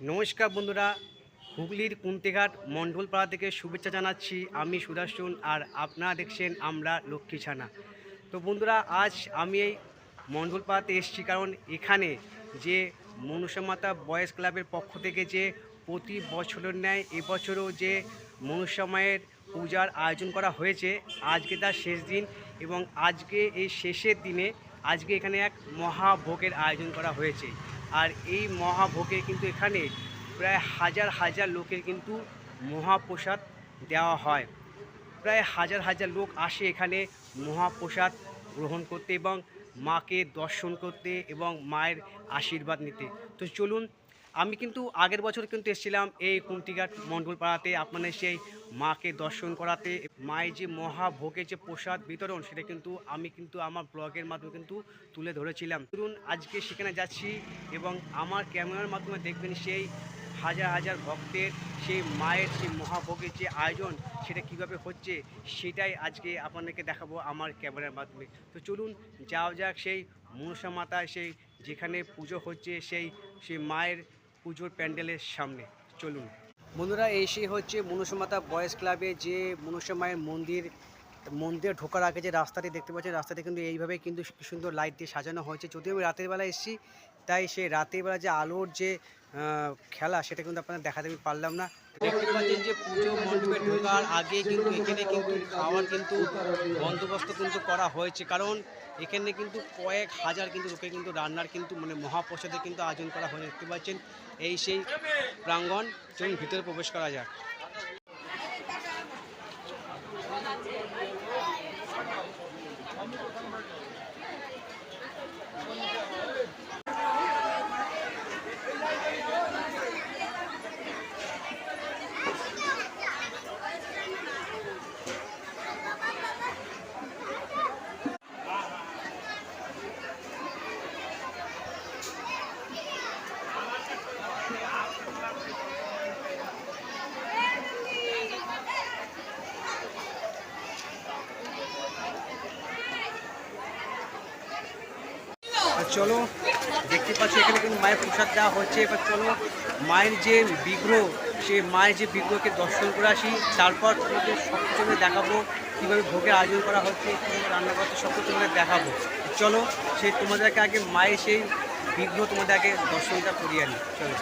নমস্কার বন্ধুরা, হুগলির কুন্তিঘাট মণ্ডলপাড়া থেকে শুভেচ্ছা জানাচ্ছি। আমি সুদর্শন আর আপনারা দেখছেন আমরা লক্ষ্মী ছানা। তো বন্ধুরা, আজ আমি এই মণ্ডলপাড়াতে এসেছি কারণ এখানে যে মনুষ্য মাতা বয়েজ ক্লাবের পক্ষ থেকে যে প্রতি বছরের ন্যায় এবছরও যে মনুষ্য মায়ের পূজার আয়োজন করা হয়েছে, আজকে তার শেষ দিন এবং আজকে এই শেষের দিনে আজকে এখানে এক মহাভোগের আয়োজন করা হয়েছে। আর এই মহাভোগে কিন্তু এখানে প্রায় হাজার হাজার লোকের কিন্তু মহাপ্রসাদ দেওয়া হয়। প্রায় হাজার হাজার লোক আসে এখানে মহাপ্রসাদ গ্রহণ করতে এবং মাকে দর্শন করতে এবং মায়ের আশীর্বাদ নিতে। তো চলুন আমি কিন্তু আগের বছর কিন্তু এসেছিলাম এই কুন্তিঘাট মণ্ডলপাড়াতে, আপনাদের সেই মাকে দর্শন করাতে। মায়ের যে মহাভোগের যে প্রসাদ বিতরণ, সেটা কিন্তু আমি কিন্তু আমার ব্লগের মাধ্যমে কিন্তু তুলে ধরেছিলাম। ধরুন আজকে সেখানে যাচ্ছি এবং আমার ক্যামেরার মাধ্যমে দেখবেন সেই হাজার হাজার ভক্তের সেই মায়ের সেই মহাভোগের যে আয়োজন, সেটা কীভাবে হচ্ছে, সেটাই আজকে আপনাদেরকে দেখাবো আমার ক্যামেরার মাধ্যমে। তো চলুন যাও যাক সেই মনসা মাতায় সেই যেখানে পুজো হচ্ছে, সেই সেই মায়ের পুজোর প্যান্ডেলের সামনে। চলুন। বন্ধুরা, এই সেই হচ্ছে মনুষ্যমাতা মাতা বয়েজ ক্লাবে যে মনুষ্য মায়ের মন্দির, মন্দিরে ঢোকার আগে যে রাস্তাটি দেখতে পাচ্ছি, রাস্তাটি কিন্তু এইভাবে কিন্তু সুন্দর লাইট দিয়ে সাজানো হয়েছে। যদিও আমি রাতের বেলা এসেছি, তাই সেই রাতের বেলা যে আলোর যে খেলা, সেটা কিন্তু আপনারা দেখাতে পারলাম না। দেখতে পাচ্ছেন যে পুজো মণ্ডপে ঢোকার আগে কিন্তু এখানে কিন্তু খাওয়ার কিন্তু বন্দোবস্ত কিন্তু করা হয়েছে। কারণ এখানে কিন্তু কয়েক হাজার কিন্তু লোকে কিন্তু রান্নার কিন্তু মানে মহাপ্রসাদের কিন্তু আয়োজন করা হয়েছে। দেখতে পাচ্ছেন, এই সেই প্রাঙ্গণ, চলুন ভিতরে প্রবেশ করা যাক। চলো, দেখতে পাচ্ছি এখানে কিন্তু মায়ের প্রসাদ দেওয়া হচ্ছে। এবার চলো, মায়ের যে বিগ্রহ সেই মায়ের যে বিগ্রহকে দর্শন করে আসি। তারপর তোমাদের সব দেখাবো, কীভাবে ভোগের আয়োজন করা হচ্ছে, কীভাবে রান্না করতে সব কিছু তোমাদের দেখাবো। চলো সেই তোমাদেরকে আগে মায়ের সেই বিগ্রহ তোমাদের আগে দর্শনটা করিয়ে আনি। চলো।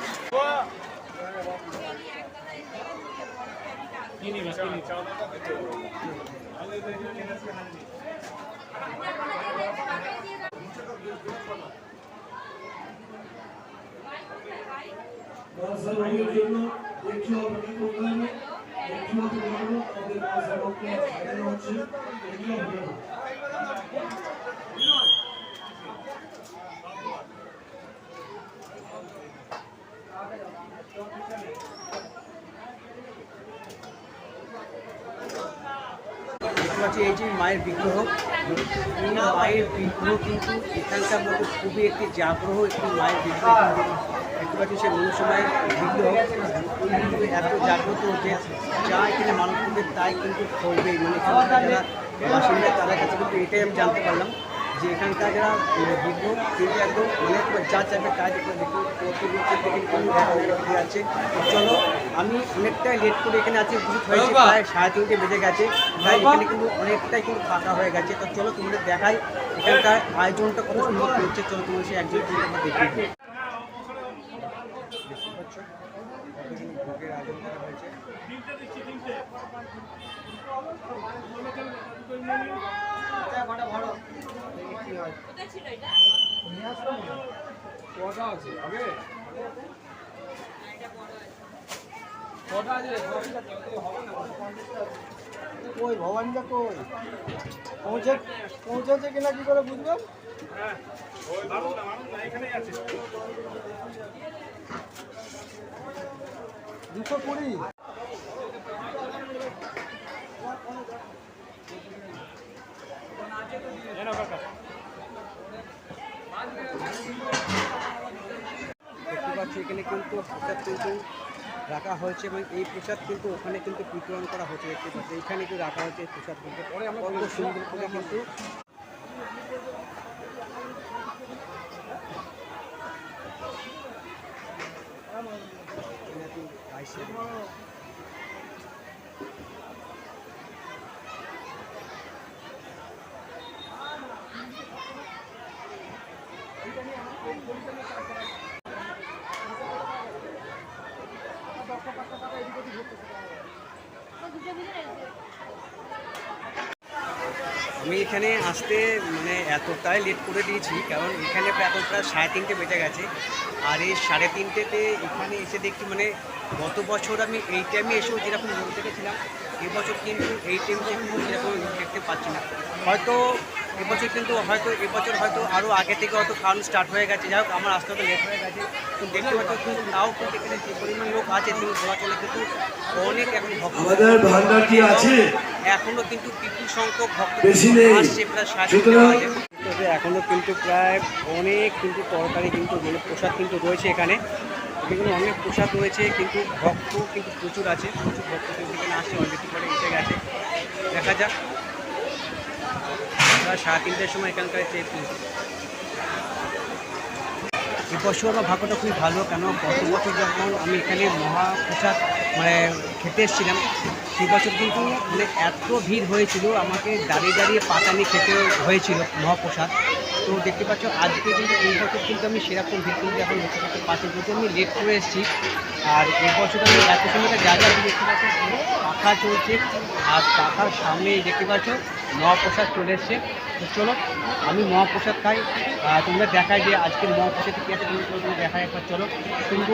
রাজধানীর জন্য একটু অপেক্ষা করতে হবে একটু অপেক্ষা করুন আমাদের হচ্ছে একটু অপেক্ষা পাচ্ছি এই যে মায়ের বিগ্রহ মায়ের বিগ্রহ কিন্তু এখানকার মধ্যে খুবই একটি জাগ্রহ, একটি মায়ের বিগ্রহ। দেখতে পাচ্ছি সে মনুষ্যমায়ের বিগ্রহ। এত জাগ্রত যে যা এখানে মানুষ তাই কিন্তু করবেই। মানে বাসিন্দা, তাদের কাছে কিন্তু এটাই আমি জানতে পারলাম। যে এখানকার যারা কিন্তু একদম তোমার যা চাইবে কাজ দেখুন যাচ্ছে চলো আমি অনেকটাই লেট করে এখানে আছি উপস্থিত হয়েছি প্রায় সাড়ে তিনটে বেজে গেছে। তাই এখানে কিন্তু অনেকটাই কিন্তু ফাঁকা হয়ে গেছে। তো চলো তোমাদের দেখাই এখানকার আয়োজনটা কত সুন্দর করছে। চলো তোমার সেই একজন আমরা দেখিয়ে দিই দেখতে পাচ্ছ কতগুলো ভোগের আয়োজন করা হয়েছে কি হয় কটা আছে? হবে কটা আছে? কই ভবানীটা কই? পৌঁছে পৌঁছেছে কিনা কি করে বুঝবেন দুশো কুড়ি? এখানে কিন্তু প্রসাদ কিন্তু রাখা হয়েছে এবং এই প্রসাদ কিন্তু ওখানে কিন্তু বিতরণ করা হচ্ছে দেখতে পাচ্ছি এইখানে কিন্তু রাখা হয়েছে এই প্রসাদ কিন্তু। পরে আমরা কত সুন্দর করে কিন্তু আমি এখানে আসতে মানে এতটাই লেট করে দিয়েছি, কারণ এখানে প্রায় প্রায় সাড়ে তিনটে বেজে গেছে। আর এই সাড়ে তিনটেতে এখানে এসে দেখছি মানে গত বছর আমি এই টাইমে এসেও যেরকম বলতে গেছিলাম এবছর কিন্তু এই টাইমে সেরকম দেখতে পাচ্ছি না। হয়তো এবছর কিন্তু হয়তো এবছর হয়তো আরও আগে থেকে হয়তো খাওয়ানো স্টার্ট হয়ে গেছে। যাই হোক আমার আসতে হয়তো লেট হয়ে গেছে। কিন্তু দেখতে হয়তো কিন্তু তাও কিন্তু এখানে যে পরিমাণ লোক আছে কিন্তু বলা চলে কিন্তু অনেক এখন ভক্ত। আমাদের ভান্ডার কি আছে? এখনও কিন্তু বিপুল সংখ্যক ভক্ত আসছে প্রায় সাড়ে সুতরাং- তবে এখনও কিন্তু প্রায় অনেক কিন্তু তরকারি কিন্তু মানে প্রসাদ কিন্তু রয়েছে এখানে। এখানে অনেক প্রসাদ রয়েছে কিন্তু ভক্ত কিন্তু প্রচুর আছে। প্রচুর ভক্ত কিন্তু এখানে আসছে অলরেডি পরে এসে গেছে। দেখা যাক। প্রায় সাড়ে তিনটের সময় এখানকার চেয়ে এবছর আমার ভাগ্যটা খুবই ভালো, কেন? গত বছর যখন আমি এখানে মহাপ্রসাদ মানে খেতে এসেছিলাম, সেই বছর কিন্তু মানে এত ভিড় হয়েছিল, আমাকে দাঁড়িয়ে দাঁড়িয়ে পাতা নিয়ে খেতে হয়েছিল মহাপ্রসাদ। তো দেখতে পাচ্ছ, আজকে কিন্তু এই বছর কিন্তু আমি সেরকম ভিড় এখন লক্ষ্য করতে পারছি যেহেতু আমি লেট করে এসেছি। আর এই বছর আমি এত সময়টা যা যা দেখতে পাচ্ছি পাখা চলছে। আর পাখার সামনে দেখতে পাচ্ছ, মহাপ্রসাদ চলে এসছে। তো চলো, আমি মহাপ্রসাদ খাই। আর তোমরা দেখায় যে আজকের মহাপ্রসাদ কী আছে তুমি তোমরা দেখায় একবার। চলো, শুনব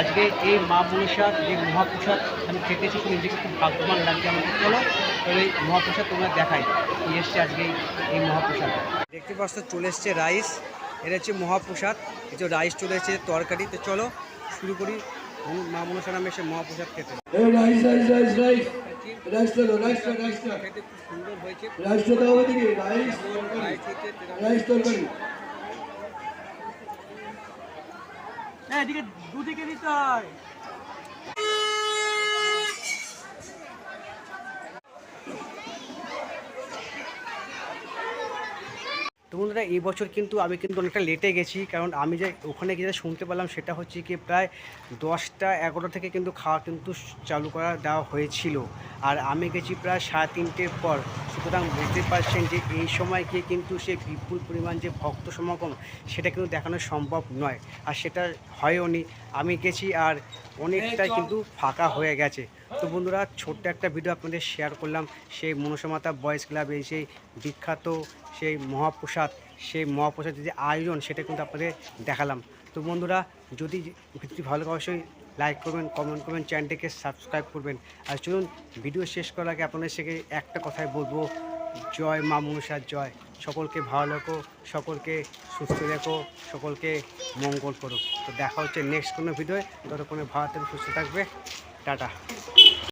আজকে এই মা মনীষার যে মহাপ্রসাদ আমি খেতেছি এসেছি নিজেকে খুব ভাগ্যবান লাগছে আমাকে। চলো তাহলে এই মহাপ্রসাদ তোমরা দেখাই, কি এসছে আজকে এই মহাপ্রসাদ। দেখতে পাচ্ছ চলে এসছে রাইস। এটা হচ্ছে মহাপ্রসাদ। এই যে রাইস চলে এসেছে তরকারি। তো চলো শুরু করি। মা মনসা নামে এসে মহাপ্রসাদ খেতে। এই রাইস রাইস রাইস রাইস। রাইসটা দাও রাইসটা রাইসটা খেতে খুব সুন্দর হয়েছে। রাইসটা দাও ওদিকে রাইস রাইস হচ্ছে তরকারি। হ্যাঁ এদিকে দুদিকে দিতে হয়। বন্ধুরা এই বছর কিন্তু আমি কিন্তু অনেকটা লেটে গেছি কারণ আমি যে ওখানে গিয়ে শুনতে পেলাম সেটা হচ্ছে কি প্রায় দশটা এগারোটা থেকে কিন্তু খাওয়া কিন্তু চালু করা দেওয়া হয়েছিল। আর আমি গেছি প্রায় সাড়ে তিনটের পর। সুতরাং বুঝতে পারছেন যে এই সময় গিয়ে কিন্তু সে বিপুল পরিমাণ যে ভক্ত সমাগম সেটা কিন্তু দেখানো সম্ভব নয়। আর সেটা হয়ওনি। আমি গেছি আর অনেকটাই কিন্তু ফাঁকা হয়ে গেছে। তো বন্ধুরা, ছোট্ট একটা ভিডিও আপনাদের শেয়ার করলাম। সেই মনসামাতা বয়েস ক্লাবে সেই বিখ্যাত, সেই মহাপ্রসাদ, সেই মহাপ্রসাদের যে আয়োজন, সেটা কিন্তু আপনাদের দেখালাম। তো বন্ধুরা, যদি ভিডিওটি ভালো অবশ্যই লাইক করবেন কমেন্ট করবেন চ্যানেলটিকে সাবস্ক্রাইব করবেন। আর চলুন, ভিডিও শেষ করার আগে আপনাদের থেকে একটা কথাই বলব। জয় মা মনসার জয়। সকলকে ভালো রাখো, সকলকে সুস্থ রেখো, সকলকে মঙ্গল করো। তো দেখা হচ্ছে নেক্সট কোনো ভিডিওয়। ততক্ষণে ভালো থাকবে, সুস্থ থাকবে। টাটা।